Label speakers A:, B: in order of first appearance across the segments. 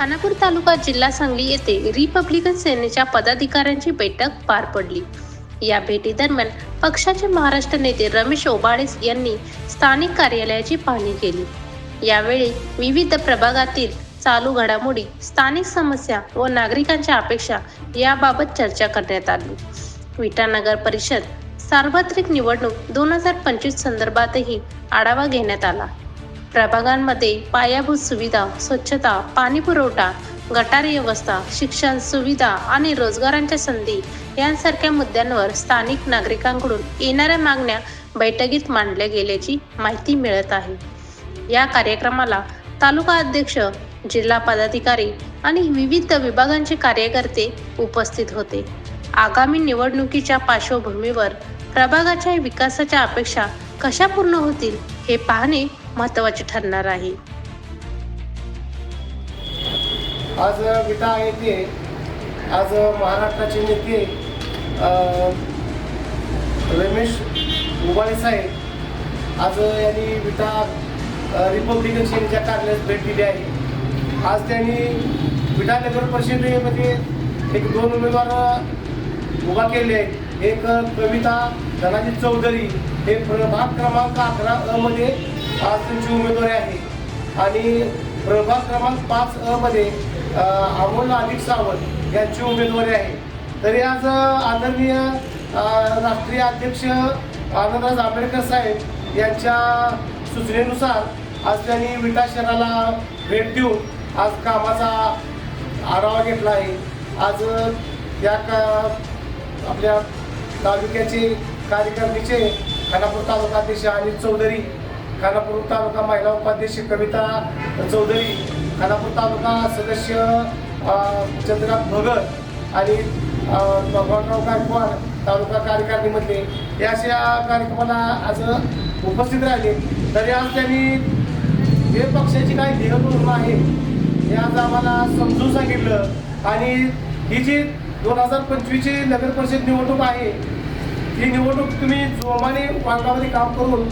A: खानापूर तालुका जिल्हा सांगली येथे रिपब्लिकन सेनेच्या पदाधिकाऱ्यांची बैठक पार पडली. या भेटीदरम्यान पक्षाचे महाराष्ट्र नेते रमेश ओबाळेस यांनी स्थानिक कार्यालयाची पाहणी केली. यावेळी विविध प्रभागातील चालू घडामोडी स्थानिक समस्या व नागरिकांच्या अपेक्षा याबाबत चर्चा करण्यात आली. विटा नगर परिषद सार्वत्रिक निवडणूक दोन हजार पंचवीस संदर्भातही आढावा घेण्यात आला. प्रभागांमध्ये पायाभूत सुविधा स्वच्छता पाणी पुरवठा गटार व्यवस्था शिक्षण सुविधा आणि रोजगारांच्या संधी यांसारख्या मुद्द्यांवर स्थानिक नागरिकांकडून येणाऱ्या मागण्या बैठकीत मांडल्या गेल्याची माहिती मिळत आहे. या कार्यक्रमाला तालुका अध्यक्ष जिल्हा पदाधिकारी आणि विविध विभागांचे कार्यकर्ते उपस्थित होते. आगामी निवडणुकीच्या पार्श्वभूमीवर प्रभागाच्या विकासाच्या अपेक्षा कशा पूर्ण होतील हे पाहणे महत्त्वाची ठरणार आहे.
B: आज विटा येथे आज महाराष्ट्राचे नेते रमेश उबाळे साहेब आज यांनी विटा अ, रिपब्लिकन सेनेच्या कार्यालयात भेट दिली आहे. आज त्यांनी विटा नगर परिषदेमध्ये एक दोन उमेदवार उभा केले आहेत. एक कविता धनाजी चौधरी. हे प्रभाग क्रमांक अकरा अ मध्ये आज त्यांची उमेदवारी आहे. आणि प्रभाग क्रमांक पाच अ मध्ये अमोल अधिक सावंत यांची उमेदवारी आहे. तरी आज आदरणीय राष्ट्रीय अध्यक्ष आनंदराज आंबेडकर साहेब यांच्या सूचनेनुसार आज त्यांनी विटा शहराला भेट देऊन आज कामाचा आढावा घेतला आहे. आज या का आपल्या तालुक्याचे कार्यकारिणीचे खानापूर तालुकाध्यक्ष अनिल चौधरी खानापूर तालुका महिला उपाध्यक्ष कविता चौधरी खानापूर तालुका सदस्य चंद्रकांत भगत आणि भगवानराव गायकवाड तालुका कार्यकारिणीमधले. हे अशा कार्यक्रमाला आज उपस्थित राहिले. तरी आज त्यांनी जे पक्षाची काही ध्येयधोरण आहे हे आज आम्हाला समजून सांगितलं. आणि ही जी दोन हजार पंचवीसची नगर परिषद निवडणूक आहे ही निवडणूक तुम्ही जोमाने वार्डामध्ये काम करून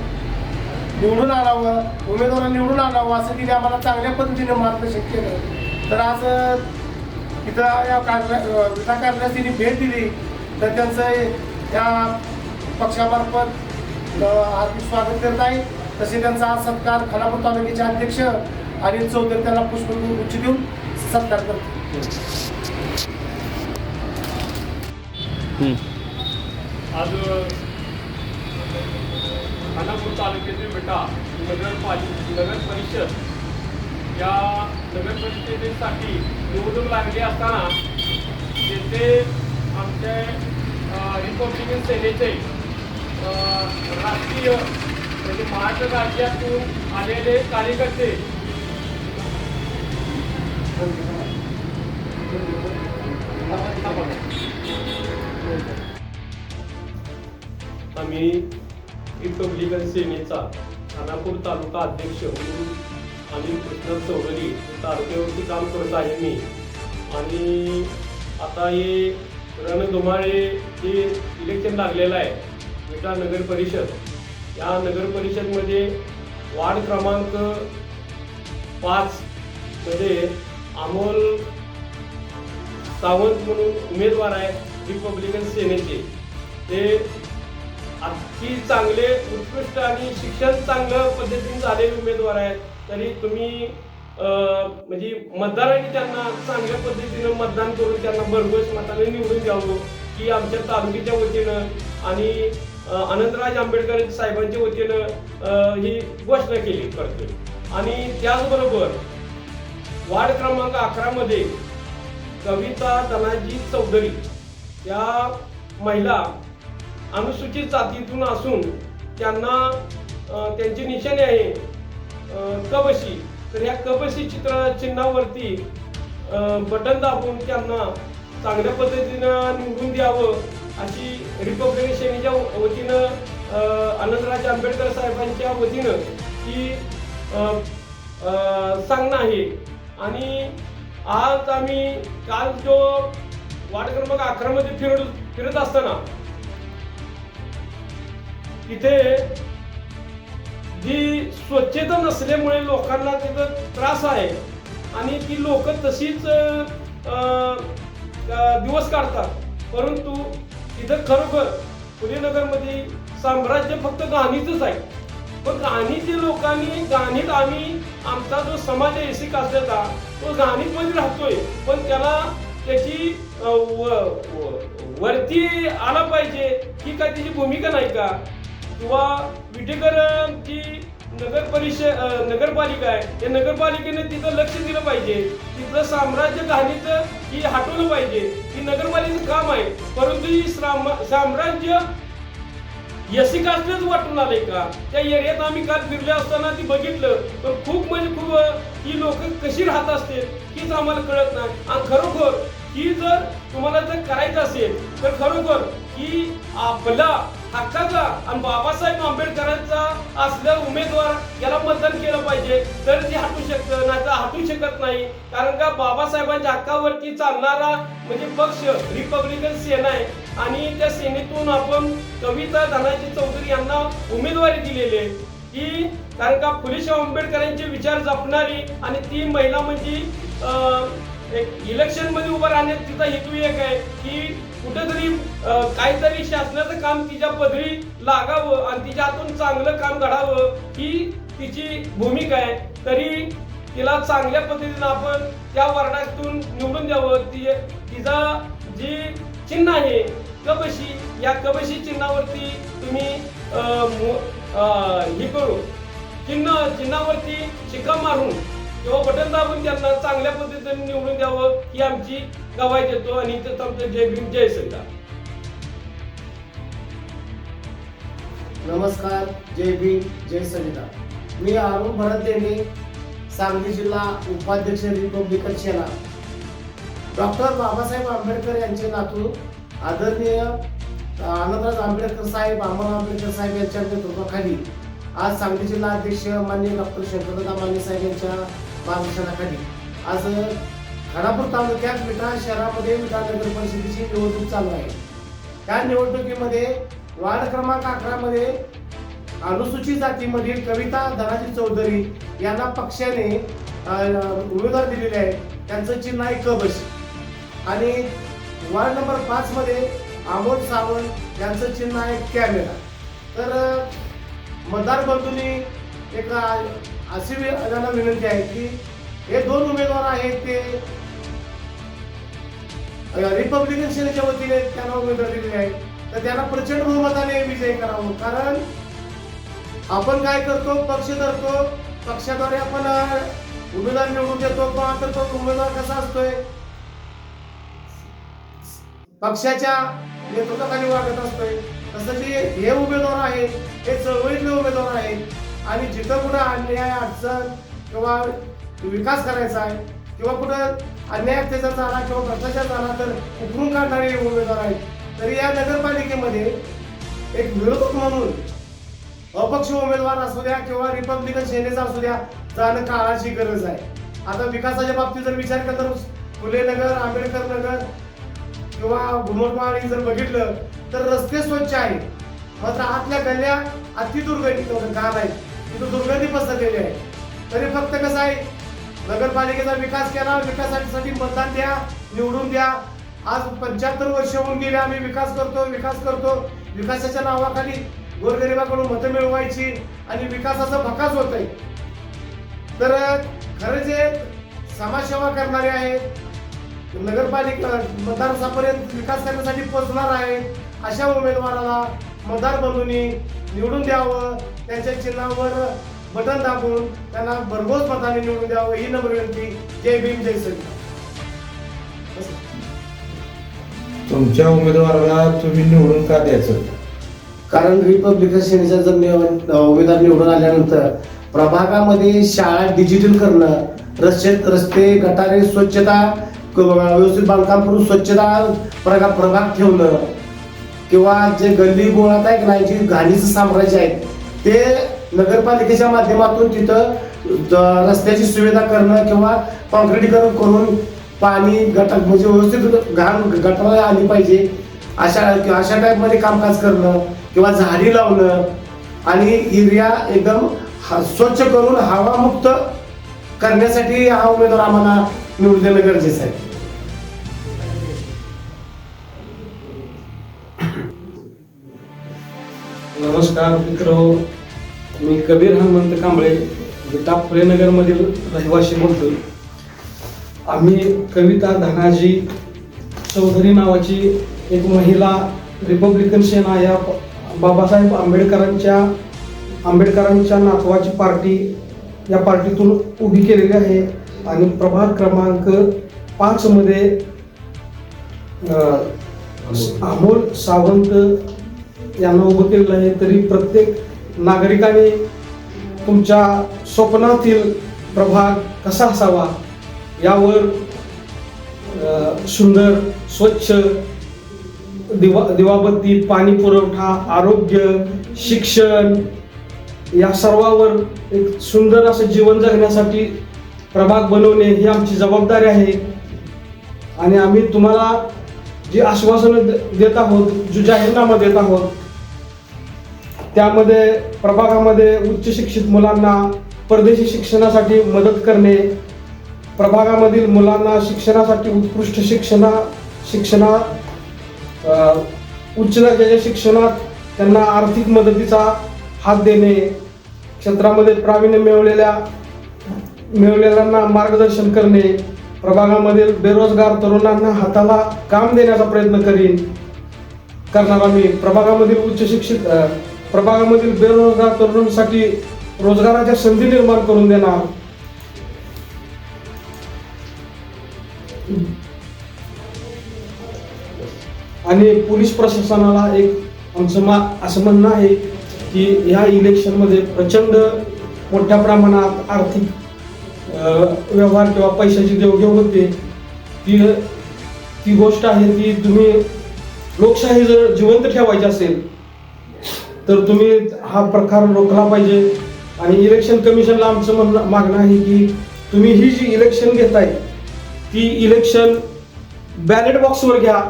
B: निवडून आणावं उमेदवारांना निवडून आणावं असं तिने आम्हाला चांगल्या पद्धतीने मार्गदर्शन केलं. तर आज इथं या कार्या विटा कार्यालयास तिने भेट दिली. तर त्यांचं या पक्षामार्फत हार्दिक स्वागत करत आहे. तसे त्यांचा आज सत्कार खानापूर तालुक्याचे अध्यक्ष अनिल चौधरी त्यांना पुष्पगुच्छ देऊन सत्कार करतो
C: आज खानापूर तालुक्यातील बेटा नगरपालिका नगर परिषद. या नगर परिषदेसाठी निवडणूक लागली असताना तेथे आमचे रिपब्लिकन सेनेचे अ, राष्ट्रीय म्हणजे महाराष्ट्र राज्यातून आलेले कार्यकर्ते. आम्ही रिपब्लिकन सेनेचा खानापूर तालुका अध्यक्ष म्हणून आणि कृष्ण चौधरी तालुक्यावरती काम करत आहे मी. आणि आता हे रणधुमाळे जे इलेक्शन लागलेलं आहे. विटा नगर परिषद. या नगर परिषदमध्ये वार्ड क्रमांक पाच मध्ये अमोल सावंत म्हणून उमेदवार आहे रिपब्लिकन सेनेचे. ते अति चांगले उत्कृष्ट आणि शिक्षण चांगलं पद्धतीने झालेले उमेदवार आहेत. तरी तुम्ही म्हणजे मतदारांनी त्यांना चांगल्या पद्धतीनं मतदान करून त्यांना भरघोस मताने निवडून द्यावं की आमच्या तालुक्याच्या वतीनं आणि अनंतराज आंबेडकर साहेबांच्या वतीनं ही घोषणा केली करते आणि त्याचबरोबर वार्ड क्रमांक अकरामध्ये कविता धनाजी चौधरी या महिला अनुसूचित जातीतून असून त्यांना त्यांची निशाणी आहे कबशी. तर या कबशी चित्र चिन्हावरती बटन दाबून त्यांना चांगल्या पद्धतीनं निवडून द्यावं अशी रिपब्लिकन सेनेच्या वतीनं आनंदराज आंबेडकर साहेबांच्या वतीनं ही सांगणं आहे. आणि आज आम्ही काल जो वार्ड क्रमांक अकरामध्ये फिरत फिरत असताना तिथे जी स्वच्छता नसल्यामुळे लोकांना तिथं त्रास आहे आणि ती लोक तशीच दिवस काढतात. परंतु तिथं खरोखर पुणेनगरमध्ये साम्राज्य फक्त गाणीचंच आहे. पण गाणीचे लोकांनी गाणीत आम्ही आमचा जो समाज आहे एसी असल्याचा तो गाणीतमध्ये राहतोय. पण त्याला त्याची व- वरती आला पाहिजे ही काय त्याची भूमिका नाही का? किंवा विटेकरांची नगर परिषद नगरपालिका आहे त्या नगरपालिकेने तिथं लक्ष दिलं पाहिजे. तिथलं साम्राज्य घाणीचं ही हटवलं पाहिजे. ही नगरपालिकेचं काम आहे. परंतु ही साम- साम्राज्य यसिक कास्टच वाटून आले का? त्या एरियात आम्ही काल फिरले असताना ती बघितलं. पण खूप म्हणजे खूप ही लोक कशी राहत असतील हीच आम्हाला कळत नाही. आणि खरोखर ही जर तुम्हाला जर करायचं असेल तर खरोखर ही आपला हक्काचा आणि बाबासाहेब आंबेडकरांचा असलेला उमेदवार याला मतदान केलं पाहिजे तर ते हटू शकतं नाही तर हटू शकत नाही. कारण का बाबासाहेबांच्या हक्कावरती चालणारा म्हणजे पक्ष रिपब्लिकन सेना आहे. आणि त्या सेनेतून आपण कविता धनाजी चौधरी यांना उमेदवारी दिलेली आहे. की कारण का फुलेशाह आंबेडकरांचे विचार जपणारी आणि ती महिला म्हणजे अं, एक इलेक्शनमध्ये उभं राहण्यात तिचा हेतू एक आहे की कुठेतरी काहीतरी शासनाचं काम तिच्या पदरी लागावं आणि तिच्या हातून चांगलं काम घडावं ही तिची भूमिका आहे. तरी तिला चांगल्या पद्धतीनं आपण त्या वार्डातून निवडून द्यावं. ती तिचा जी चिन्ह आहे कबशी या कबशी चिन्हावरती तुम्ही अं, अं, हे करू. चिन्ह चिन्हावरती शिक्का मारून तेव्हा बटन दाबून त्यांना चांगल्या पद्धतीने निवडून द्यावं ही आमची गवाय देतो आणि इथं आमचं जय भीम जय सरकार
B: नमस्कार जय भीम जय सविता मी अरुण भरत देणे सांगली जिल्हा उपाध्यक्ष रिपब्लिकन सेना. डॉक्टर बाबासाहेब आंबेडकर यांचे नातू आदरणीय आनंदराज आंबेडकर साहेब अमर आंबेडकर साहेब यांच्या नेतृत्वाखाली आज सांगली जिल्हा अध्यक्ष मान्य डॉक्टर शंकरदा माने साहेब यांच्या मार्गदर्शनाखाली आज खानापूर तालुक्यात विटा शहरामध्ये विटा नगर परिषदेची निवडणूक चालू आहे. त्या निवडणुकीमध्ये वार्ड क्रमांक अकरामध्ये अनुसूचित जातीमधील कविता धनाजी चौधरी यांना पक्षाने उमेदवार दिलेले आहे त्यांचं चिन्ह आहे कबश आणि वार्ड नंबर पाचमध्ये आमोद सावंत यांचं चिन्ह आहे कॅमेरा. तर मतदार बंधूंनी एका अशी त्यांना विनंती आहे की हे दोन उमेदवार आहेत ते रिपब्लिकन सेनेच्या वतीने त्यांना उमेदवार दिलेले आहेत. तर त्यांना प्रचंड बहुमताने विजय करावं. कारण आपण काय करतो पक्ष धरतो पक्षाद्वारे आपण उमेदवार निवडून देतो पण तर तो उमेदवार कसा असतोय? पक्षाच्या नेतृत्वाखाली वागत असतोय. तसं जे हे उमेदवार आहेत हे चळवळीतले उमेदवार आहेत आणि जिथं कुठं अन्याय अडचण किंवा विकास करायचा आहे किंवा कुठं अन्याय अत्याचार झाला किंवा भ्रष्टाचार झाला तर उकरून काढणारे हे उमेदवार आहेत. तरी या नगरपालिकेमध्ये एक विरोधक म्हणून अपक्ष उमेदवार असू द्या किंवा रिपब्लिकन सेनेचा असू द्या जाणं काळाची गरज आहे. आता विकासाच्या बाबतीत जर विचार केला तर फुले नगर आंबेडकर नगर किंवा घुमटवाडी जर बघितलं तर रस्ते स्वच्छ आहेत. मात्र आतल्या गल्ल्या अति दुर्गंधी घाण आहेत. तिथं दुर्गंधी पसरलेली आहे. तरी फक्त कसं आहे नगरपालिकेचा विकास केला विकासासाठी मतदान द्या निवडून द्या. आज पंच्याहत्तर वर्ष होऊन गेले आम्ही विकास करतो विकास करतो. विकासाच्या नावाखाली गोरगरिबाकडून मतं मिळवायची आणि विकासाचा भकास होत आहे. तर खरं जे समाजसेवा करणारे आहेत नगरपालिका मतदारसापर्यंत विकास करण्यासाठी पोहोचणार आहे अशा उमेदवाराला मतदार बंधूंनी निवडून द्यावं त्यांच्या चिन्हावर बटन दाबून त्यांना भरघोस मताने निवडून द्यावं ही नम्र विनंती. जय भीम जय संघ
D: तुमच्या उमेदवाराला तुम्ही निवडून का द्यायचं?
B: कारण रिपब्लिकन सेनेचा जर निव- उमेदवार निवडून आल्यानंतर प्रभागामध्ये शाळा डिजिटल करणं रस्ते रस्ते गटारे स्वच्छता क- व्यवस्थित बांधकाम करून स्वच्छता प्रगा प्रभाग ठेवणं किंवा जे गल्ली बोळात आहे की नाही जे घाणीचं साम्राज्य आहे ते नगरपालिकेच्या माध्यमातून तिथं रस्त्याची सुविधा करणं किंवा कॉन्क्रिटीकरण करून पाणी घटक म्हणजे व्यवस्थित घाण गटाला आली पाहिजे अशा अशा टाईपमध्ये कामकाज करणं किंवा झाडी लावणं आणि एरिया एकदम हा- स्वच्छ करून हवामुक्त करण्यासाठी हा उमेदवार आम्हाला निवडून देणं गरजेचं आहे.
A: नमस्कार मित्र. मी कबीर हनुमंत कांबळे विटा फुलेनगरमधील रहिवासी बोलतो आम्ही कविता धनाजी चौधरी नावाची एक महिला रिपब्लिकन सेना या बाबासाहेब आंबेडकरांच्या आंबेडकरांच्या नातवाची पार्टी या पार्टीतून उभी केलेली आहे. आणि प्रभाग क्रमांक पाचमध्ये अमोल सावंत यांना उभं केलेलं आहे. तरी प्रत्येक नागरिकाने तुमच्या स्वप्नातील प्रभाग कसा असावा यावर सुंदर स्वच्छ दिवा दिवाबत्ती पाणी पुरवठा आरोग्य शिक्षण या सर्वावर एक सुंदर असं जीवन जगण्यासाठी प्रभाग बनवणे ही आमची जबाबदारी आहे. आणि आम्ही तुम्हाला जी आश्वासनं द- देत आहोत जो जाहीरनामा देत आहोत त्यामध्ये प्रभागामध्ये उच्च शिक्षित मुलांना परदेशी शिक्षणासाठी मदत करणे प्रभागामधील मुलांना शिक्षणासाठी उत्कृष्ट शिक्षणा शिक्षणा उच्च दर्जाच्या शिक्षणात त्यांना आर्थिक मदतीचा हात देणे क्षेत्रामध्ये प्रावीण्य मिळवलेल्या मिळवलेल्यांना मार्गदर्शन करणे प्रभागामधील बेरोजगार तरुणांना हाताला काम देण्याचा प्रयत्न करीन करणार आम्ही. प्रभागामधील उच्च शिक्षित प्रभागामधील बेरोजगार तरुणांसाठी रोजगाराच्या संधी निर्माण करून देणार. आणि पोलीस प्रशासनाला एक आमचं मा असं म्हणणं आहे की ह्या इलेक्शनमध्ये प्रचंड मोठ्या प्रमाणात आर्थिक व्यवहार किंवा पैशाची देवघेव होते. ती ती गोष्ट आहे ती तुम्ही लोकशाही जर जिवंत ठेवायची असेल तर तुम्ही हा प्रकार रोखला पाहिजे. आणि इलेक्शन कमिशनला आमचं म्हणणं मागणं आहे की तुम्ही ही जी इलेक्शन घेताय ती इलेक्शन बॅलेट बॉक्सवर घ्या.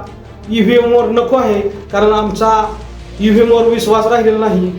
A: ई व्ही एमवर नको आहे कारण आमचा ई व्ही एमवर विश्वास राहिलेला नाही.